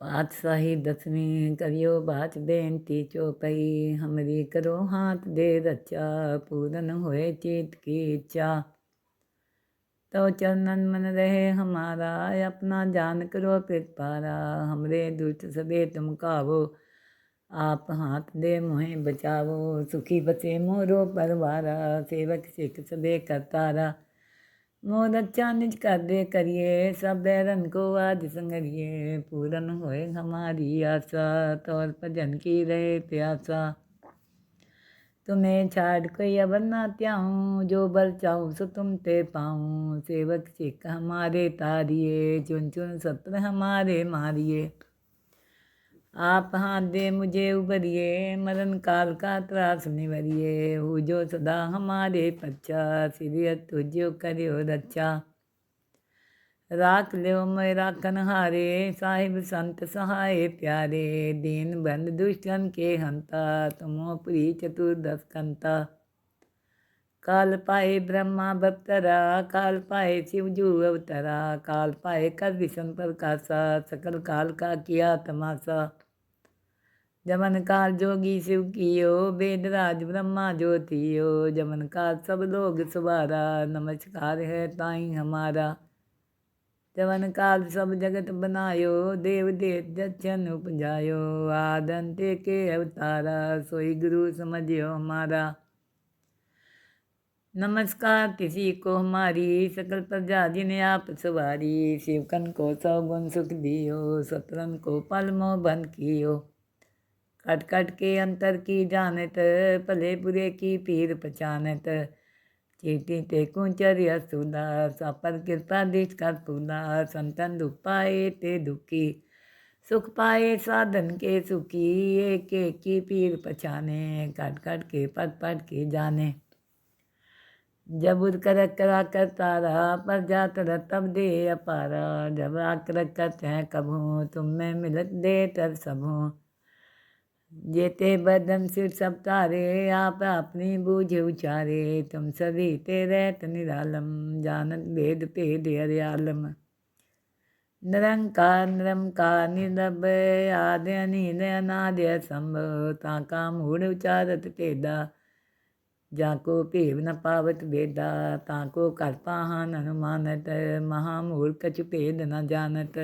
पात दसवीं करियो बात बेनती चौपाई। हमरी करो हाथ दे रचा, पूरन होए चीत की इच्छा। तो चरणन मन रहे हमारा, अपना जान करो फिर पारा। हमरे दुष्ट सबे तुम कावो, आप हाथ दे मुहे बचावो। सुखी बसे मोरो परवारा, सेवक सिख सबे करतारा। निज कर दे करिए सब बैरन को आज संगरिए पूरन होए हमारी आशा तौर भजन की रहे प्यासा। तुम्हें छाड़ कोई अबर ना त्याऊँ, जो बल चाहूँ सो तुम ते पाऊँ। सेवक सिख हमारे तारिए, चुन चुन सत्र हमारे मारिए। आप हाथ दे मुझे उबरिए, मरण काल का त्रास निवरिए। हो जो सदा हमारे पच्चा सिरिय तुझो करियो रक्षा राख लियो मेरा हारे, साहिब संत सहाय प्यारे। दीन बंद दुष्टन के हंता, तुमो प्री चतुर्दश कंता। काल पाए ब्रह्मा बप्तरा, काल पाए शिवजू अवतरा। काल पाए कर विष्ण प्रकाशा सकल काल का किया तमाशा। जमन काल जोगी शिव कियो वेद राज ब्रह्मा ज्योतियो। जमन काल सब लोग सुबारा, नमस्कार है ताई हमारा। जवन काल सब जगत बनायो, देव देव दक्षन उपजायो। आदंते के अवतारा, सोई गुरु समझियो हमारा। नमस्कार किसी को हमारी, सकल प्रजा जिन्हें आप सवारी। शिवकन को सौ गुण सुख दियो, सतरन को पल मोह बंद कियो। कट कट के अंतर की जानत, भले बुरे की पीर पहचानत। चीटी ते कुंचर्य सुदा सापर कृपा दिश कर पुदा संतन दुख पाए ते दुखी। सुख पाए साधन के सुखी, एक एक की पीर पछाने कट कट के पट पट के जाने। जब उद कर करा तारा, पर जात रह तब दे अपारा। जब आकर करते हैं कभू तुम में मिलत दे तर सबू। जेते बदन सिर सब तारे, आप अपनी बूझ उचारे। तुम सभी ते रहत निरालम, जानत भेद भेद हरियालम। निरंकार निरंकार निर्लब आदि अनिल अनादि संभव ताका मूढ़ उचारत भेदा जाको भेव न पावत भेदा। ताको कर पाहन अनुमानत महामूढ़ भेद न जानत।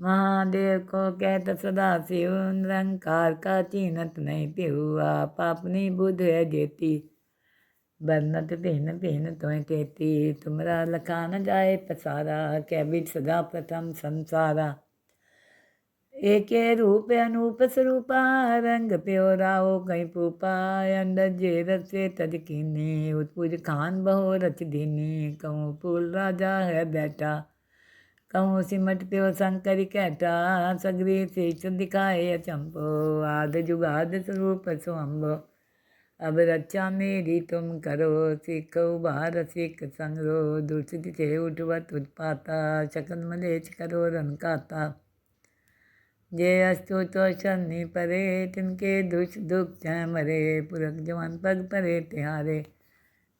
महादेव को कहत सदा शिव निरंकार का चिन्हत नहीं पिहु, आप अपनी बुद्ध है जेती। बरनत भिन्न भिन्न तुम तेती तुमरा लखा न जाए पसारा कै बिच सदा प्रथम संसारा। एक रूप अनूप स्वरूपा रंग प्यो राओ कहीं पूपा अंडर जे रसे तद कीनी, उत्पुज खान बहो रच दीनी कहूँ फूल राजा है बैठा। कहूँ सिमट प्यो शंकर कैटा सगरी शीश दिखाए अचंपो आद जुगाद स्वरूप सुअम्बो अब रक्षा मेरी तुम करो सिख उबार सिख संगरो दुष्ट से उठवत उत्पाता शकल मलेच करो रन काता जे अस्तु तो शनि परे तिनके दुष्ट दुख जय मरे पुरख जवान पग परे तिहारे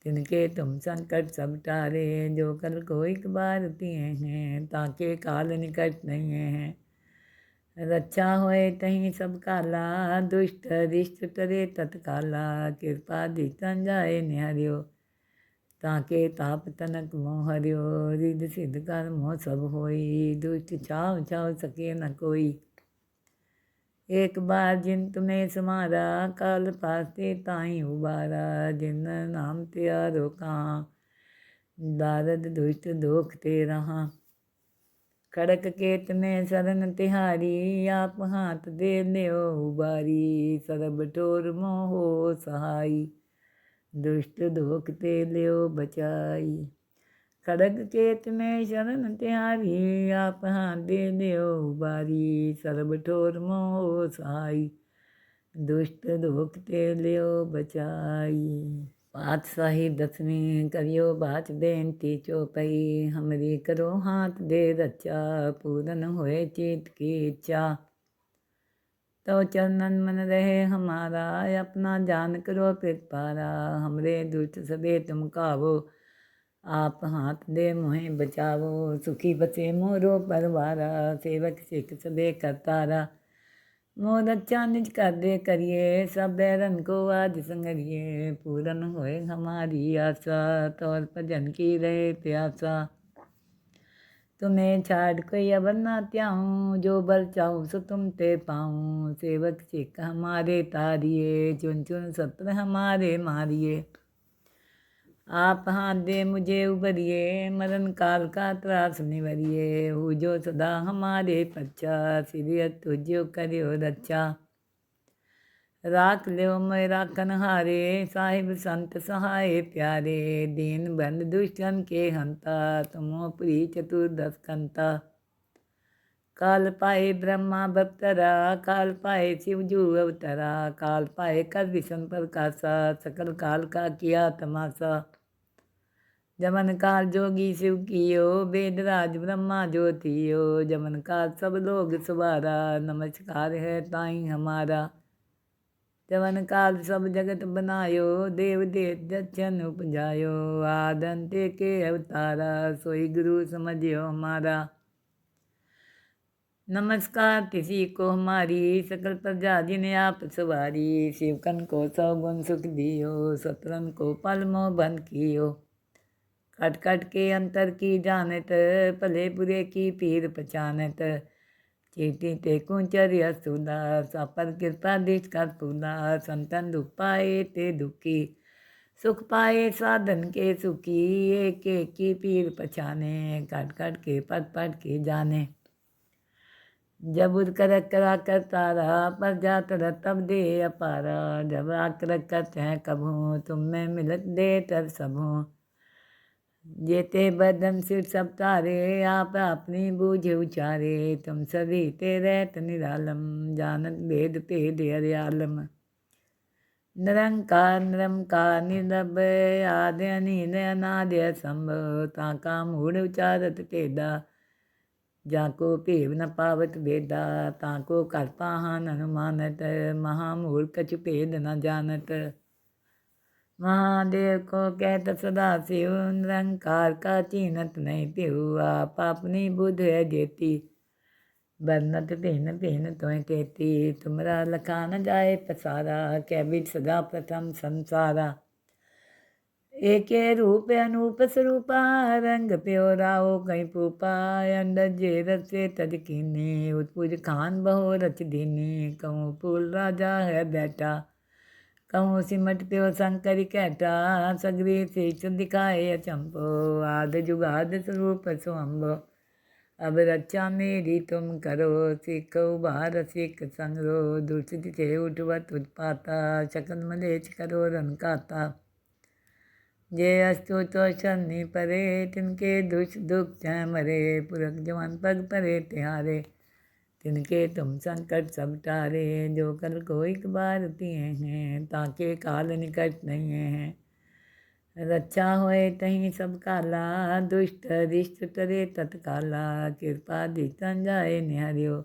तिनके तुम संकट सब टारे जो कल को एक बार तिए हैं, ताके काल निकट नहीं हैं। रक्षा होए तहीं सब काला, दुष्ट रिष्ट तरे तत्काला, कृपा दितन जाए निहरियो ताके ताप तनक मोह हरियो रिद सिद्ध कर मोह सब होई, दुष्ट छाव छाव सके न कोई। एक बार जिन तुम्हें समारा काल पाते ताई उबारा जिन नाम त्यारो कहाँ दारद दुष्ट दोख ते रहा खड़क केत में शरण तिहारी आप हाथ दे लियो उबारी सरब ठोर मोहो सहाई दुष्ट दोख ते लियो बचाई खड़ग केत में शरण त्यारी आप हाथ दे लियो उबारी सर्व ठोर मोह सहाई दुष्ट दोख ते लियो बचाई पातशाही दसवीं करियो बाच बेनती चौपई हमरी करो हाथ दे रचा पूरन होए चीत की इच्छा तो चरणन मन रहे हमारा अपना जान करो कृपारा हमरे दुष्ट सबे तुम कावो आप हाथ दे मोहे बचावो सुखी बसे मोरो परवारा, सेवक सिख सदे करतारा। मोर अच्छा निज कर दे करिए, सब बैरन को आज संगरिए। पूरन होए हमारी आशा, तौर भजन की रहे प्यासा। तुम्हें छाड़ कोई अबर ना त्याऊँ, जो बल चाहूँ सो तुम ते पाऊँ। सेवक सिख हमारे तारिए, चुन चुन सत्र हमारे मारिए। आप हाथ दे मुझे उबरिए, मरण काल का त्रास निवरिए। हो जो सदा हमारे पच्चा सिरिय तुझो करियो रक्षा राख लो मैं राखन हारे साहिब संत सहाय प्यारे। दीन बंद दुष्टन के हंता, तुमो प्री चतुर्दश कंता। काल पाए ब्रह्मा भक्तरा, काल पाए शिवजू अवतरा, काल पाए कर विष्ण प्रकाशा सकल काल का किया तमाशा। जमन काल जोगी शिव कियो, वेद राज ब्रह्मा ज्योतियो, जमन काल सब लोग सुबारा नमस्कार है ताई हमारा। जवन काल सब जगत बनायो, देव देव दक्षन उपजायो आदंते के अवतारा, सोई गुरु समझियो हमारा। नमस्कार, किसी को हमारी सकल प्रजा जिन्हें आप सवारी। शिवकन को सौ गुण सुख दियो, सतरन को पल मोह बंद कियो। कट कट के अंतर की जानत भले बुरे की पीर पहचानत चीटी ते कुचर सुदा सापर कृपा दिश कर पुदा संतन दुख पाए ते दुखी, सुख पाए साधन के सुखी। एक एक की पीर पछाने कट कट के पट पट के जाने। जब कर करा कर तारा पर जात तब दे अपारा। जब आकर करते हैं कभू तुम में मिलत दे तर सबू। जेते बदन सिर सब तारे, आप अपनी बूझ उचारे। तुम सभी ते रहत निरालम, जानत भेद भेद हरियालम। निरंकार निरंकार निर्लब आदि, अनिल अनाद्य संभव ताका मूढ़ उचारत टेदा जाको भेव न पावत भेदा ताको कर पाहन अनुमानत महामूढ़ कछु भेद न जानत महादेव को कहत सदा शिव निरंकार का चीनत नहीं पिहु आप अपनी बुध है जेती बरनत भिन्न भिन्न तो कहती तुमरा लखा न जाए पसारा कै बिच सदा प्रथम संसारा एक रूप अनूप स्वरूपा, रंग प्यो राओ कहीं पूपा अंडर जे रसे तज कीनी, उत्पुज खान बहो रच दीनी, कहूँ पुल राजा है बैठा, कहूँ सिमट प्यो शंकर कैटा सगरी शीश दिखाए अचंपो आद जुगाद स्वरूप स्वम्भो अब रक्षा मेरी तुम करो, सिख उबार सिख संगरो, दुष्ट से उठवत उत्पाता शकन मलेच करो रन काता। जे अस्तु तो शनि परे, तिनके दुष्ट दुख मरे, पुरख जवान पग परे तिहारे। तिनके तुम संकट सब टारे, जो कल को एक बार दिए हैं, ताके काल निकट नहीं है। रक्षा होए तहीं सब काला, दुष्ट रिष्ट तरे तत्काला, कृपा दितन जाए निहरियो।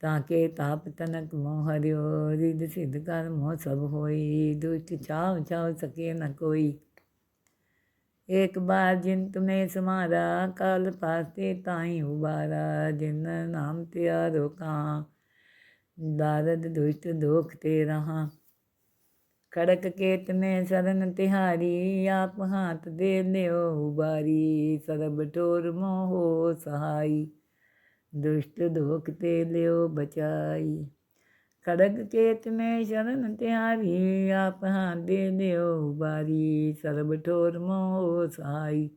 ताके ताप तनक मोह हरियो, रिद सिद्ध कर मोह सब होई, दुष्ट छाव छाव सके न कोई। एक बार जिन तुम्हें समारा काल पाते ताई उबारा जिन नाम त्यारो कहाँ दारद दुष्ट दोख ते रहा खड़क केत में शरण तिहारी आप हाथ दे लियो उबारी सरब ठोर मोहो सहाई दुष्ट दोख ते लियो बचाई खड़ग केत में शरण त्यारी आप हाँ दे दियो बारी, सर्व ठोर मोह सहाई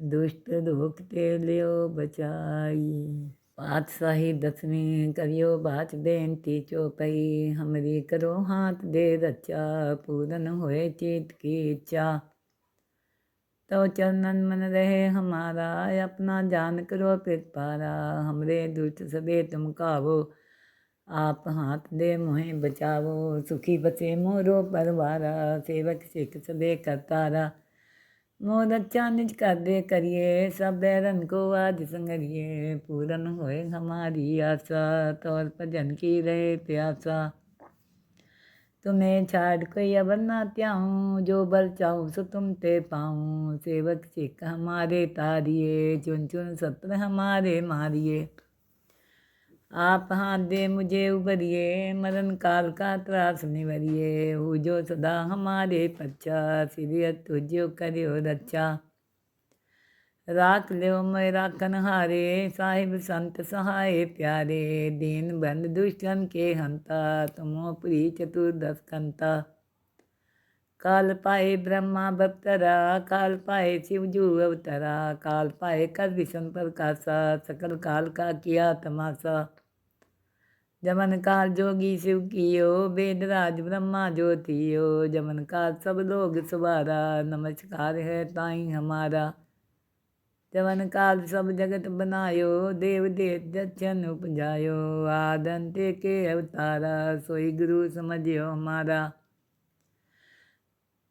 दुष्ट दुख ते लियो बचाई। पातशाही दसवीं करियो बात, बेनती चौपई। हमरी करो हाथ दे रचा, पूरन होए चीत की इच्छा। तो चरणन मन रहे हमारा, अपना जान करो फिर पारा। हमरे दुष्ट सबे तुम कावो। आप हाथ दे मोहे बचावो सुखी बचे मोरो परवारा, सेवक सिख सदे करतारा। मोर अच्छा निज कर दे करिए, सब बैरन को आज संगरिए। पूरन होए हमारी आशा, तौर भजन की रहे प्यासा। तुम्हें छाड़ कोई अब ना त्याऊँ, जो बल चाहूँ सो तुम ते पाऊँ। सेवक सिख हमारे तारिए, चुन चुन सत्र हमारे मारिए। आप हाथ दे मुझे उबरिए, मरण काल का त्रास निवरिए। हो जो सदा हमारे पच्चा सिरिय तुझो करियो रक्षा राख लो मैं राखन हारे साहिब संत सहाय प्यारे। दीन बंद दुष्टन के हंता, तुमो प्री चतुर्दश कंता। काल पाए ब्रह्मा बप्तरा, काल पाए शिवजू अवतरा। काल पाए कर विष्ण प्रकाशा सकल काल का किया तमाशा। जमन काल जोगी शिव कियो वेद राज ब्रह्मा ज्योतियो। जमन काल सब लोग सुबारा, नमस्कार है ताई हमारा। जमन काल सब जगत बनायो, देव देव दक्षन उपजायो। आदंते के अवतारा, सोई गुरु समझियो हमारा।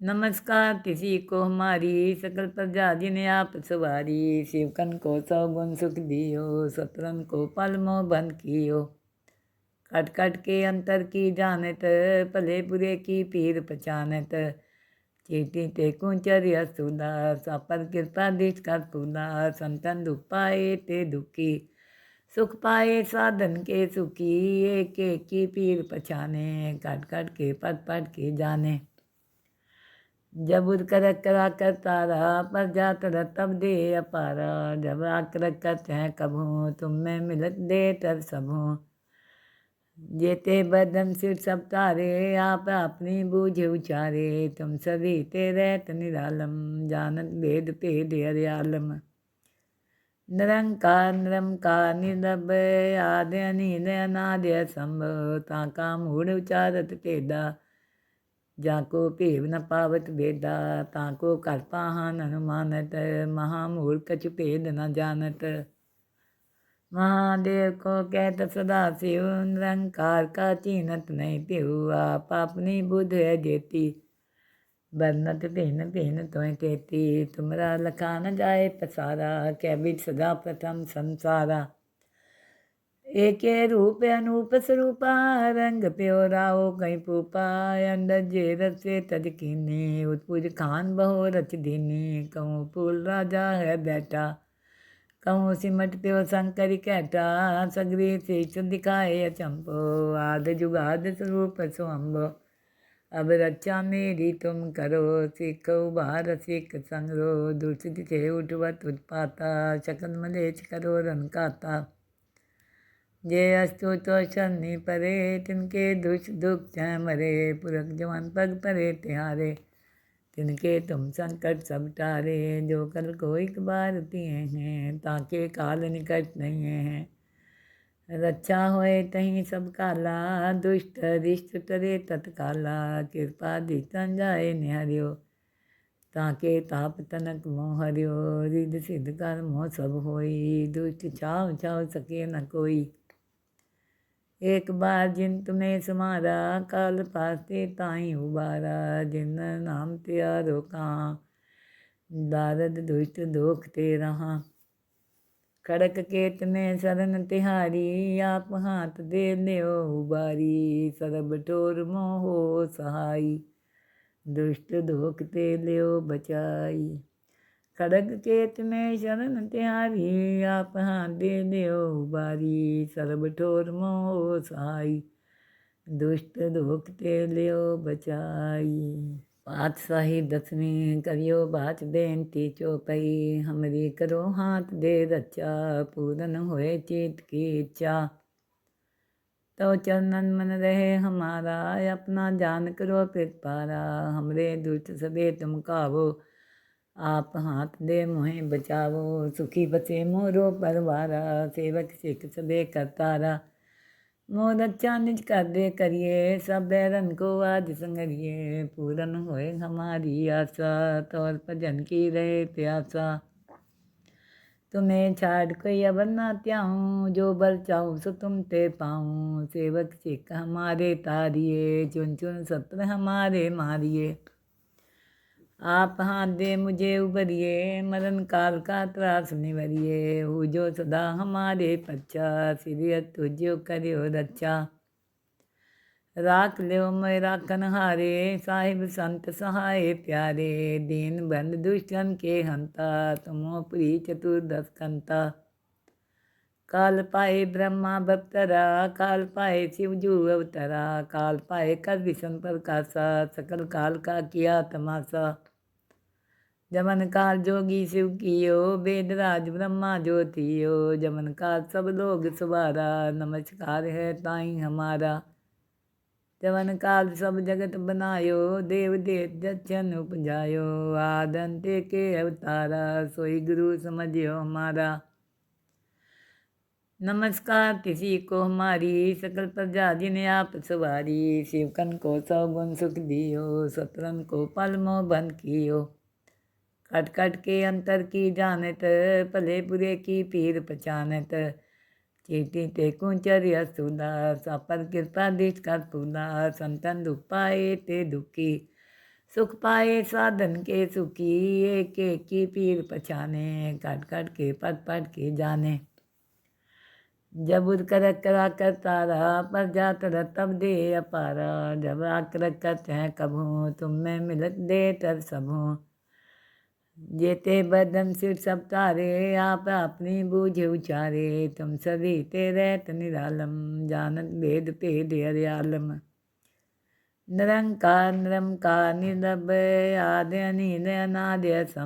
नमस्कार किसी को हमारी, सकल प्रजा जिन्हें आप सवारी। शिवकन को सौ गुण सुख दियो, सतरन को पल मोह बंद कियो। कट कट के अंतर की जानत, भले बुरे की पीर पहचानत। चीटी ते कुंचर सुदा सापर कृपा दिश कर पुदा संतन दुख पाए ते दुखी। सुख पाए साधन के सुखी, एक एक की पीर पछाने कट कट के पट पट के जाने। जब उद कर करा तारा, पर जात तब दे अपारा। जब आकर करते हैं कभू तुम में मिलत दे तर सबू जेते बदन सिर सब तारे आप अपनी बूझ उचारे तुम सभी ते रहत निरालम जानत भेद भेद हरियालम निरंकार निरंकार निर्लब आदि अनिल अनादि असंभव ताका मूढ़ उचारत टेदा जाको भेव न पावत भेदा ताको कर पाहन अनुमानत महामूढ़ कछु भेद न जानत महादेव को कहत सदा शिव निरंकार का चीनत नहीं पिहु, आप अपनी बुध है जेती बरनत भिन्न भिन्न तो कहती, तुमरा लखा न जाए पसारा कै बिच सदा प्रथम संसारा। एक रूप अनूप स्वरूपा रंग प्यो राओ कहीं पूपा। अंडर जे रसे तज कीनी, उत्पुज खान बहो रच दीनी कहूँ पुल राजा है बैठा। कहूँ सिमट प्यो शंकर कहता सगरी शीश दिखाए अचंपो आद जुगाद स्वरूप स्वम्भो अब रक्षा मेरी तुम करो सिख उबार सिख संगरो दुष्ट से उठवत उत्पाता शकन मलेच करो रन काता जे अस्तु तो शनि परे तिनके दुष्ट दुख जय मरे पुरख जवान पग परे तिहारे तिनके तुम संकट सब टारे जो कल को एक बार दिए हैं, ताके काल निकट नहीं है। रक्षा होए तहीं सब काला, दुष्ट रिष्ट तरे तत्काला, कृपा दितन जाए निहरियो ताके ताप तनक मोह हरियो रिद सिद्ध कर मोह सब होई, दुष्ट छाव छाव सके न कोई। एक बार जिन तुम्हें समारा काल पाते ताई उबारा जिन नाम त्यारो कहाँ दारद दुष्ट दोख ते रहा खड़क केत में शरण तिहारी आप हाथ दे लियो उबारी सरब टोर मोहो सहाई दुष्ट दोख ते लियो बचाई खड़ग केत में शरण त्यारी आप हाँ दे लियो बारी, सर्व ठोर मोह सहाई दुष्ट दुख ते लियो बचाई। पातशाही दसवीं करियो बात बेनती चौपई, हमरी करो हाथ दे रचा, पूरन होए चीत की इच्छा। तो चरणन मन रहे हमारा, अपना जान करो फिर पारा, हमरे दुष्ट सबे तुम कावो। आप हाथ दे मोहे बचावो सुखी बचे मोरो परवारा, सेवक सिख सबे करतारा मोर अच्छा निज कर दे करिए, सब बैरन को आज संगरिए। पूरन होए हमारी आशा, तौर भजन की रहे प्यासा। तुम्हें छाड़ कोई अब ना त्याऊँ, जो बल चाहूँ सो तुम ते पाऊँ। सेवक सिख हमारे तारिए, चुन चुन सत्र हमारे मारिए। आप हाथ दे मुझे उभरिए, मरण काल का त्रास निवरिए। हो जो सदा हमारे पच्चा सीरियत तो जो करियो रच्चा। राख लो माखन हारे साहिब संत सहाय प्यारे। दीन बंद दुष्टन के हंता, तुमो प्री चतुर्दश कंता। काल पाए ब्रह्मा भक्तरा काल पाए शिवजू अवतरा। काल पाए कर विषम प्रकाशा सकल काल का किया तमाशा। जमन काल जोगी शिव कियो वेद राज ब्रह्मा ज्योतियो जमन काल सब लोग सवारा, नमस्कार है ताई हमारा। जमन काल सब जगत बनायो, देव देव जन उपजायो। आदंते के अवतारा, सोई गुरु समझियो हमारा। नमस्कार किसी को हमारी, सकल प्रजा जिन्हें आप सवारी। शिवकन को सौ गुण सुख दियो, सतरन को पल मोह बंद कियो। कट कट के अंतर की जानत, भले बुरे की पीर पहचानत। चीटी ते कुंचर्य सुदा पर कृपा दिश कर पुदा संतन दुख पाए ते दुखी, सुख पाए साधन के सुखी। एक एक की पीर पहचाने, कट कट के पट पट के जाने। जब कर करा कर तारा, पर जात तब दे अपारा। जब आकर करते हैं कभू तुम में मिलत दे तर सबू जेते बदम सिर सब तारे, आप अपनी बूझ उचारे। तुम सभी तेरे निरालम, जानत भेद भेद हरियालम। निरंकार निरंकार निरभ आदि, अनिद, अनादि ता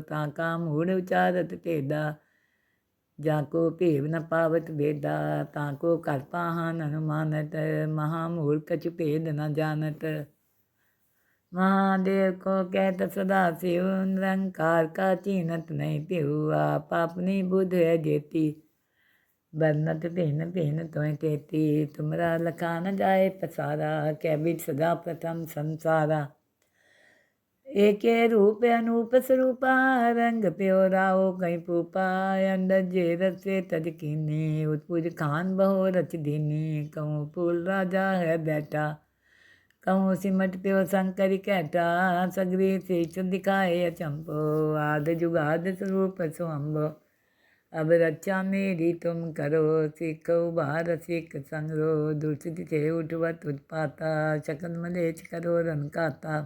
ताका मूढ़ उचारत भेदा, जाको भेव न पावत भेदा। ताको कर पाहन अनुमानत महामूढ़ कछ भेद न जानत। महादेव को कहत, सदा शिव निरंकार का चिन्हत नहीं पिहु आप अपनी बुध है जेती। बरनत भिन्न भिन्न तो तेती तुमरा लखा न जाए पसारा, कैबिट सदा प्रथम संसारा। एक रूप अनूप स्वरूपा रंग प्योराओ कहीं पूपा। अंडर जे रसे तज तजकीनी उत्पुज खान बहो रच दीनी कहूँ फूल राजा है बैठा। कहूँ सिमट प्यो शंकर कैटा, सगरी शीश दिखाए अचंपो आद जुगाद स्वरूप स्वम्भो अब रक्षा मेरी तुम करो, सिख उबार सिख संगरो, दुष्ट से उठवत उत्पाता, शकल मलेच करो रनकाता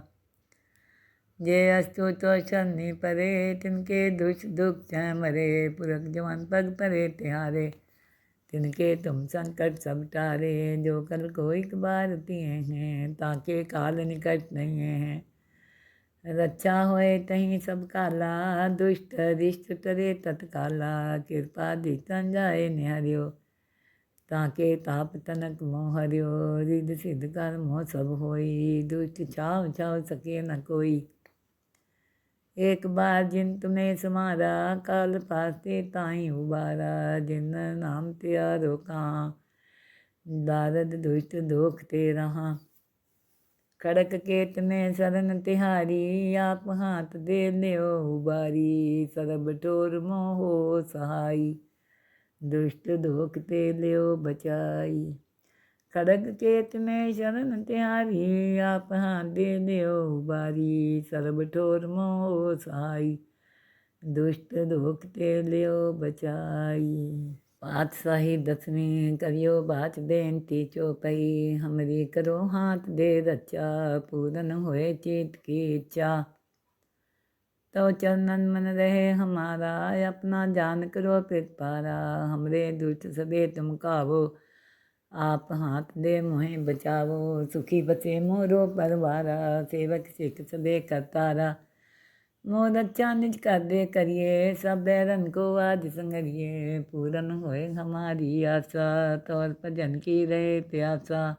जे अस्तु तो शनि परे, तिनके दुष्ट दुख जय मरे, पुरख जवान पग परे तिहारे। तिनके तुम संकट सब टारे जो कल को एक बार तिए हैं, ताके काल निकट नहीं हैं। रक्षा होए तहीं सब काला, दुष्ट रिष्ट तरे तत्काला, कृपा दितन जाए निहरियो ताके ताप तनक मोह हरियो रिद सिद्ध कर मोह सब होई, दुष्ट छाव छाव सके न कोई। एक बार जिन तुम्हें समारा काल पाते ताई उबारा जिन नाम त्यारो कहाँ दारद दुष्ट दोख ते रहा खड़क केत में शरण तिहारी आप हाथ दे लियो उबारी सरब टोर मोहो सहाई दुष्ट दोख ते लियो बचाई खड़ग केत में शरण त्यारी, आप हाँ दे लियो बारी, सर्व ठोर मोह सहाई दुष्ट दुख ते लियो बचाई। पातशाही दसवीं करियो बात, बेनती चौपई। हमरी करो हाथ दे रचा, पूरन होए चीत की इच्छा। तो चरणन मन रहे हमारा, अपना जान करो पारा। हमरे दुष्ट सबे तुम कावो। आप हाथ दे मोहे बचावो सुखी बचे मोरो परवारा, सेवक सिख सबे करतारा। मोर अच्छा निज कर दे करिए, सब बैरन को आज संगरिए। पूरन होए हमारी आशा, तौर भजन की रहे प्यासा।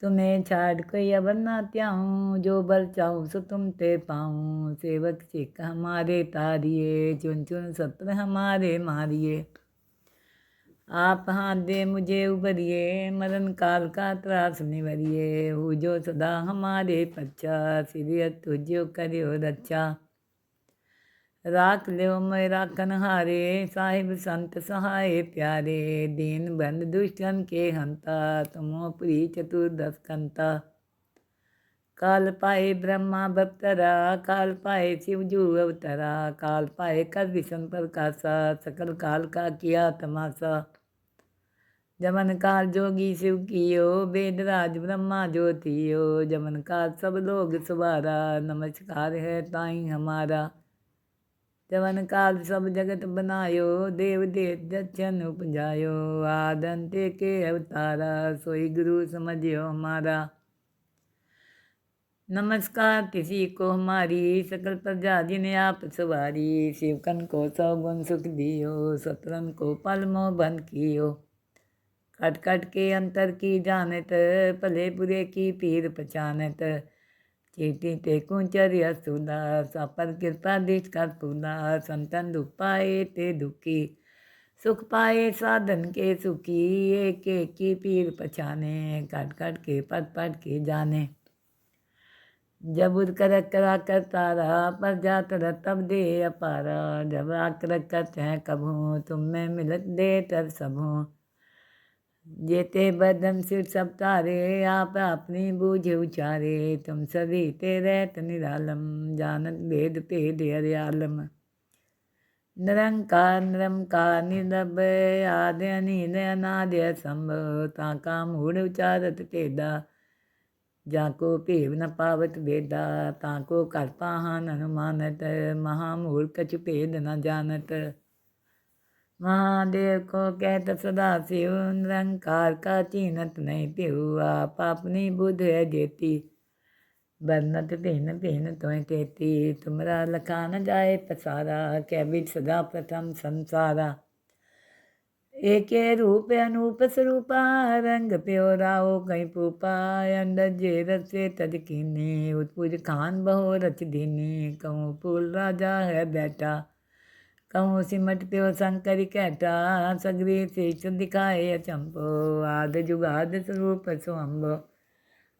तुम्हें छाड़ कोई अब ना त्याऊँ, जो बल चाहूँ सो तुम ते पाऊँ। सेवक सिख हमारे तारिए, चुन चुन सत्र हमारे मारिए। आप हाथ दे मुझे उबरिए मरण काल का त्रास निवरिए। हो जो सदा हमारे पच्चा सिर तुझो करियो रच्चा। राख लो मैं राखन हारे साहिब संत सहाय प्यारे। दीन बंद दुष्टन के हंता, तुमो प्री चतुर्दश कंता। काल पाए ब्रह्मा बप्तरा काल पाए शिवजू अवतरा, काल पाए कर विष्णु प्रकाशा सकल काल का किया तमाशा। जमन काल जोगी शिव कियो, वेद राज ब्रह्मा ज्योतियो, जमन काल सब लोग सुबारा नमस्कार है ताई हमारा। जवन काल सब जगत बनायो, देव देव दक्षन उपजायो आदंते के अवतारा, सोई गुरु समझियो हमारा। नमस्कार, किसी को हमारी सकल प्रजा जिन्हें आप सवारी। शिवकन को सौ गुण सुख दियो, सतरन को पल मोह बंद कियो। कट कट के अंतर की जानत भले बुरे की पीर पहचानत। चीटी ते कुचर सुदा पर कृपा दिश कर पुदा संतन दुख पाए ते दुखी, सुख पाए साधन के सुखी। एक एक की पीर पहचाने कट कट के पट पट के जाने। जब कर करा कर तारा पर जात तब दे अपारा। जब आकर करते हैं कभू तुम में मिलत दे तर सबू। जेते बदम सिर सब तारे, आप अपनी बूझ उचारे। तुम सभी ते रहत निरालम, जानत भेद भेद हरियालम। निरंकार निरंकार, निर्लभ, आदि, अनिल, अनादि संभव ताका मूढ़ उचारत तेदा। जा को भेव न पावत वेदा ताको कर पाहन हनुमानत महामूर्ख कछ भेद न जानत महादेव को कहत सदा शिव निरंकार का चीनत नहीं पिहु आप अपनी बुध है जेती बरनत भिन्न भिन्न तुम्हें कहती तुमरा लखा न जाए पसारा कैबिज सदा प्रथम संसारा एके रूप अनूप स्वरूपा, रंग प्यो राओ कहीं पूपा अंडर जे रसे तज कीनी, उत्पुज खान बहो रच दीनी, कहूँ फूल राजा है बैठा, कहूँ सिमट प्यो शंकर कैटा सगरी शीश दिखाए अचंपो आद जुगाद स्वरूप सुअम्बो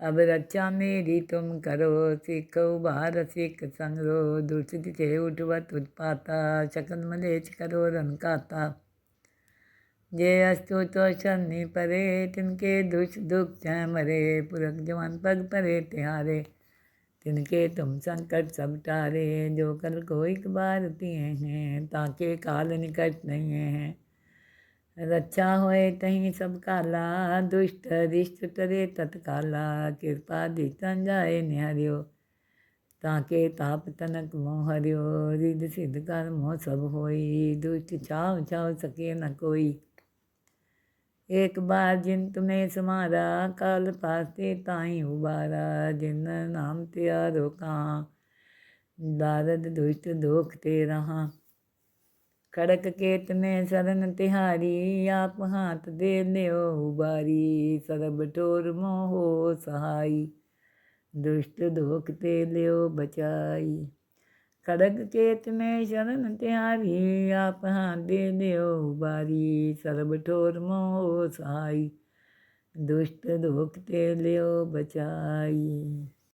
अब रक्षा मेरी तुम करो, सिख उबार, सिख संगरो, दुष्ट से उठवत उत्पाता शकन मलेच करो रन काता। जे अस्तु तो शनि परे, तिनके दुष्ट दुख छ मरे, पुरख जवान पग परे तिहारे। तिनके तुम संकट सब टारे, जो कल को एक बार तिए हैं, ताके काल निकट नहीं है। रक्षा होए तहीं सब काला, दुष्ट रिष्ट तरे तत्काला, कृपा दितन जाए निहरियो ताके ताप तनक मोह हरियो, रिद सिद्ध कर मोह सब होई, दुष्ट छाव छाव सके न कोई। एक बार जिन तुम्हें समारा काल पासे ताई उबारा जिन नाम त्यारो कहाँ दारद दुष्ट दोख ते रहा खड़क केत में शरण तिहारी आप हाथ दे लियो उबारी सरब टोर मोहो सहाई दुष्ट दोख ते लियो बचाई खड़ग चेत में शरण त्यारी आप हाँ दे दो बारी सर्ब ठोर मोह सहाई दुष्ट दुख ते लियो बचाई।